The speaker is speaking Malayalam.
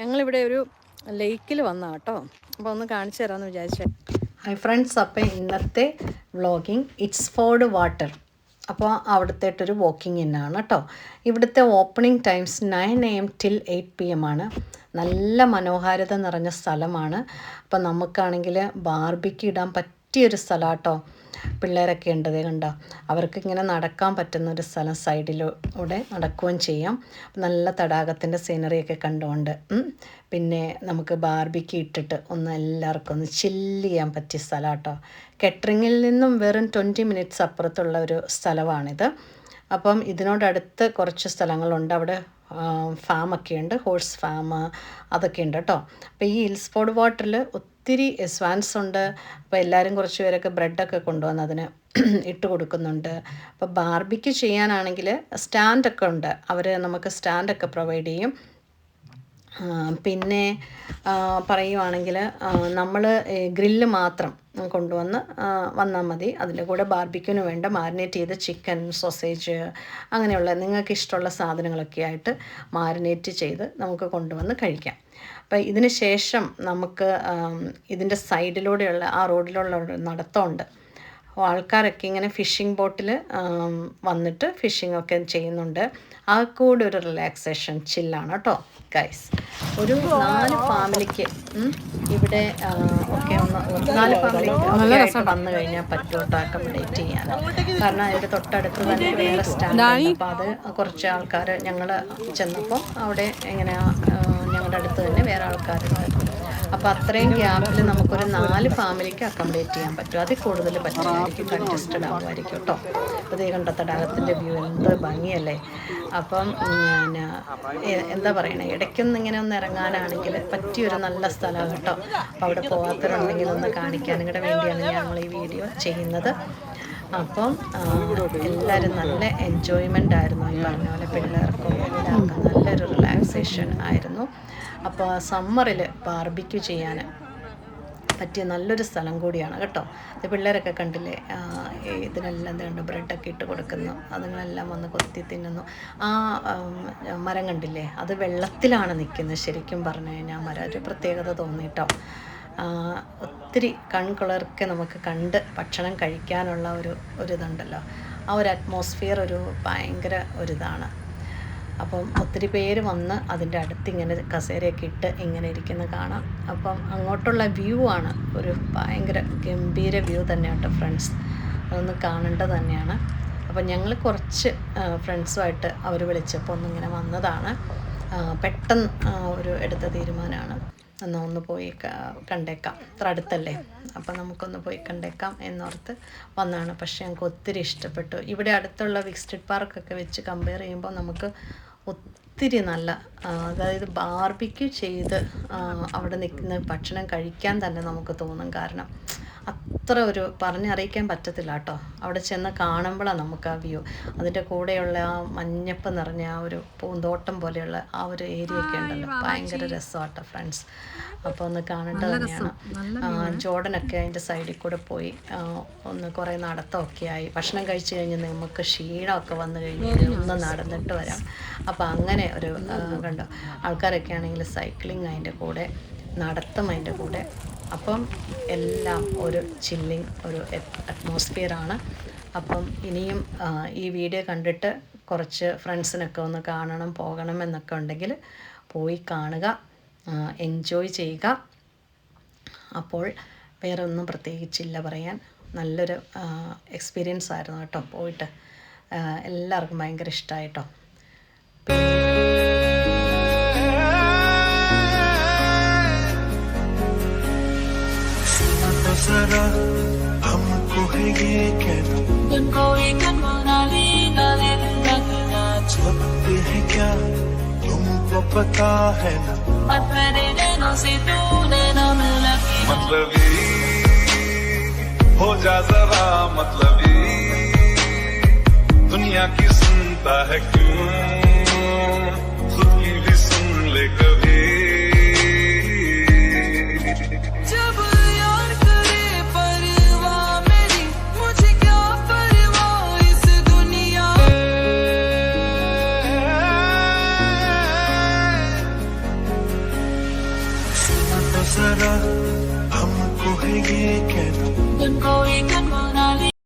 ഞങ്ങളിവിടെ ഒരു ലേക്കിൽ വന്ന കേട്ടോ. അപ്പോൾ ഒന്ന് കാണിച്ചു തരാമെന്ന് വിചാരിച്ചേ. ഹൈ ഫ്രണ്ട്സ് അപ്പോൾ ഇന്നത്തെ വ്ളോഗിങ് ഇറ്റ്സ് ഫോർഡ് വാട്ടർ അപ്പോൾ അവിടുത്തേട്ടൊരു വാക്കിംഗ് ഇന്നാണ് കേട്ടോ. ഇവിടുത്തെ opening times nine A M till eight P M ആണ്. നല്ല മനോഹാരിത നിറഞ്ഞ സ്ഥലമാണ്. അപ്പോൾ നമുക്കാണെങ്കിൽ ബാർബിക്ക് ഇടാൻ പറ്റിയൊരു സ്ഥലം കേട്ടോ പിള്ളേരൊക്കെ ഉണ്ട് കണ്ടോ. അവർക്ക് ഇങ്ങനെ നടക്കാൻ പറ്റുന്ന ഒരു സ്ഥലം സൈഡിലൂടെ നടക്കുകയും ചെയ്യാം. നല്ല തടാകത്തിന്റെ സീനറിയൊക്കെ കണ്ടുകൊണ്ട്. പിന്നെ നമുക്ക് ബാർബിക്ക് ഇട്ടിട്ട് ഒന്ന് എല്ലാവർക്കും ഒന്ന് ചില്ല് ചെയ്യാൻ പറ്റിയ സ്ഥലം കേട്ടോ കെറ്ററിങ്ങിൽ നിന്നും വെറും ട്വന്റി മിനിറ്റ്സ് അപ്പുറത്തുള്ള ഒരു സ്ഥലമാണിത്. അപ്പം ഇതിനോടടുത്ത് കുറച്ച് സ്ഥലങ്ങളുണ്ട്. അവിടെ ഫാമൊക്കെ ഉണ്ട്. ഹോഴ്സ് ഫാം അതൊക്കെ ഉണ്ട് കേട്ടോ. അപ്പോൾ ഈ ഹിൽ സ്പോട്ട് വാട്ടറിൽ ഒത്തിരി സ്വാൻസ് ഉണ്ട്. അപ്പോൾ എല്ലാവരും കുറച്ച് പേരൊക്കെ ബ്രെഡൊക്കെ കൊണ്ടുവന്ന് അതിന് ഇട്ട് കൊടുക്കുന്നുണ്ട്. അപ്പോൾ ബാർബിക്ക് ചെയ്യാനാണെങ്കിൽ സ്റ്റാൻഡൊക്കെ ഉണ്ട്. അവർ നമുക്ക് സ്റ്റാൻഡൊക്കെ പ്രൊവൈഡ് ചെയ്യും. പിന്നെ പറയുവാണെങ്കിൽ നമ്മൾ ഗ്രില്ല് മാത്രം കൊണ്ടുവന്ന് വന്നാൽ മതി. അതിന്റെ കൂടെ ബാർബിക്യൂന് വേണ്ട മാരിനേറ്റ് ചെയ്ത ചിക്കൻ സോസേജ് അങ്ങനെയുള്ള നിങ്ങൾക്ക് ഇഷ്ടമുള്ള സാധനങ്ങളൊക്കെ ആയിട്ട് മാരിനേറ്റ് ചെയ്ത് നമുക്ക് കൊണ്ടുവന്ന് കഴിക്കാം. അപ്പം ഇതിന് ശേഷം നമുക്ക് ഇതിന്റെ സൈഡിലൂടെയുള്ള ആ റോഡിലുള്ള ഒരു നടത്തമുണ്ട്. അപ്പോൾ ആൾക്കാരൊക്കെ ഇങ്ങനെ ഫിഷിംഗ് ബോട്ടിൽ വന്നിട്ട് ഫിഷിംഗ് ഒക്കെ ചെയ്യുന്നുണ്ട്. ആ കൂടെ ഒരു റിലാക്സേഷൻ ചില്ലാണ് കേട്ടോ ഗൈസ്. ഒരു നാല് ഫാമിലിക്ക് ഇവിടെ ഒക്കെ ഒന്ന് നാല് ഫാമിലിക്ക് വന്നു കഴിഞ്ഞാൽ പറ്റും കേട്ടോ അക്കോമഡേറ്റ് ചെയ്യാൻ കാരണം അതിന്റെ തൊട്ടടുത്ത് തന്നെ വേറെ സ്റ്റാൻഡ് അപ്പോൾ അത് കുറച്ച് ആൾക്കാർ ഞങ്ങൾ ചെന്നപ്പോൾ അവിടെ എങ്ങനെ ഞങ്ങളുടെ അടുത്ത് തന്നെ വേറെ ആൾക്കാരുണ്ടായിരുന്നു അപ്പോൾ അത്രയും ഗ്യാപ്പിൽ നമുക്കൊരു നാല് ഫാമിലിക്ക് അക്കോമഡേറ്റ് ചെയ്യാൻ പറ്റും. അതിൽ കൂടുതൽ പറ്റുമായിരിക്കും കൺജസ്റ്റഡ് ആകുമായിരിക്കും കേട്ടോ. അപ്പോൾ ദേ കണ്ട തടാകത്തിന്റെ വ്യൂ എന്ത് ഭംഗിയല്ലേ. അപ്പം ഞാൻ എന്താ പറയണേ? ഇടയ്ക്കൊന്ന് ഇങ്ങനെ ഒന്ന് ഇറങ്ങാനാണെങ്കിൽ പറ്റിയൊരു നല്ല സ്ഥലമാണ് കേട്ടോ. അപ്പോൾ അവിടെ പോകാത്തവരുണ്ടെങ്കിൽ ഒന്ന് കാണിക്കാനും കൂടെ വേണ്ടിയാണ് ഞങ്ങൾ ഈ വീഡിയോ ചെയ്യുന്നത്. അപ്പം എല്ലാവരും നല്ല എൻജോയ്മെന്റ് ആയിരുന്നു ഈ പറഞ്ഞ പോലെ പിള്ളേർക്കും എല്ലാവർക്കും നല്ലൊരു റിലാക്സേഷൻ ആയിരുന്നു. അപ്പോൾ സമ്മറിൽ ബാർബിക്യൂ ചെയ്യാൻ പറ്റിയ നല്ലൊരു സ്ഥലം കൂടിയാണ് കേട്ടോ. അത് പിള്ളേരൊക്കെ കണ്ടില്ലേ? ഇതിനെല്ലാം എന്തുണ്ട്? ബ്രെഡൊക്കെ ഇട്ട് കൊടുക്കുന്നു. അതുങ്ങളെല്ലാം വന്ന് കൊത്തി തിന്നുന്നു. ആ മരം കണ്ടില്ലേ? അത് വെള്ളത്തിലാണ് നിൽക്കുന്നത് ശരിക്കും പറഞ്ഞു കഴിഞ്ഞാൽ. മരം ഒരു പ്രത്യേകത തോന്നിയിട്ടോ ഒത്തിരി കൺകുളർക്ക് നമുക്ക് കണ്ട് ഭക്ഷണം കഴിക്കാനുള്ള ഒരു ഒരു ഇതുണ്ടല്ലോ. ആ ഒരു അറ്റ്മോസ്ഫിയർ ഒരു ഭയങ്കര ഒരിതാണ് അപ്പം ഒത്തിരി പേര് വന്ന് അതിന്റെ അടുത്ത് ഇങ്ങനെ കസേരയൊക്കെ ഇട്ട് ഇങ്ങനെ ഇരിക്കുന്ന കാണാം. അപ്പം അങ്ങോട്ടുള്ള വ്യൂ ആണ് ഒരു ഭയങ്കര ഗംഭീര വ്യൂ തന്നെ കേട്ടോ ഫ്രണ്ട്സ്. അതൊന്ന് കാണേണ്ടത് തന്നെയാണ്. അപ്പം ഞങ്ങൾ കുറച്ച് ഫ്രണ്ട്സുമായിട്ട് അവർ വിളിച്ചപ്പോൾ ഒന്നിങ്ങനെ വന്നതാണ്. പെട്ടെന്ന് ഒരു എടുത്ത തീരുമാനമാണ്. എന്നാൽ ഒന്ന് പോയി കണ്ടേക്കാം. അത്ര അടുത്തല്ലേ? അപ്പം നമുക്കൊന്ന് പോയി കണ്ടേക്കാം എന്നോർത്ത് വന്നാണ് പക്ഷേ ഞങ്ങൾക്ക് ഒത്തിരി ഇഷ്ടപ്പെട്ടു. ഇവിടെ അടുത്തുള്ള വിക്സ്റ്റഡ് പാർക്കൊക്കെ വെച്ച് കമ്പയർ ചെയ്യുമ്പോൾ നമുക്ക് ഒത്തിരി നല്ല അതായത് ബാർബിക്യൂ ചെയ്ത് അവിടെ നിൽക്കുന്ന ഭക്ഷണം കഴിക്കാൻ തന്നെ നമുക്ക് തോന്നും കാരണം. അത്ര ഒരു പറഞ്ഞറിയിക്കാൻ പറ്റത്തില്ല കേട്ടോ. അവിടെ ചെന്ന് കാണുമ്പോഴാണ് നമുക്ക് ആ വ്യൂ അതിന്റെ കൂടെയുള്ള ആ മഞ്ഞപ്പ് നിറഞ്ഞ ആ ഒരു പൂന്തോട്ടം പോലെയുള്ള ആ ഒരു ഏരിയ ഒക്കെ ഉണ്ടല്ലോ. ഭയങ്കര രസമാട്ടോ ഫ്രണ്ട്സ് അപ്പോൾ ഒന്ന് കാണേണ്ടത് തന്നെയാണ്. ജോർഡനൊക്കെ അതിന്റെ സൈഡിൽ കൂടെ പോയി. ഒന്ന് കുറേ നടത്തമൊക്കെ ആയി. ഭക്ഷണം കഴിച്ചു കഴിഞ്ഞ് നമുക്ക് ക്ഷീണമൊക്കെ വന്നു കഴിഞ്ഞാൽ ഒന്ന് നടന്നിട്ട് വരാം. അപ്പോൾ അങ്ങനെ ഒരു കണ്ടോ? ആൾക്കാരൊക്കെ ആണെങ്കിൽ സൈക്ലിംഗ് അതിന്റെ കൂടെ നടത്തം അതിന്റെ കൂടെ. അപ്പം എല്ലാം ഒരു ചില്ലിങ് ഒരു അറ്റ്മോസ്ഫിയറാണ് അപ്പം ഇനിയും ഈ വീഡിയോ കണ്ടിട്ട് കുറച്ച് ഫ്രണ്ട്സിനൊക്കെ ഒന്ന് കാണണം പോകണം എന്നൊക്കെ ഉണ്ടെങ്കിൽ പോയി കാണുക എൻജോയ് ചെയ്യുക. അപ്പോൾ വേറെ ഒന്നും പ്രത്യേകിച്ചില്ല പറയാൻ. നല്ലൊരു എക്സ്പീരിയൻസ് ആയിരുന്നു കേട്ടോ പോയിട്ട്. എല്ലാവർക്കും ഭയങ്കര ഇഷ്ടമായിട്ടോ जरा हमको है ये कहना। लगते हैं क्या? तुमको पता है ना? मतलबी हो जा जरा मतलबी दुनिया की सुनता है क्यों?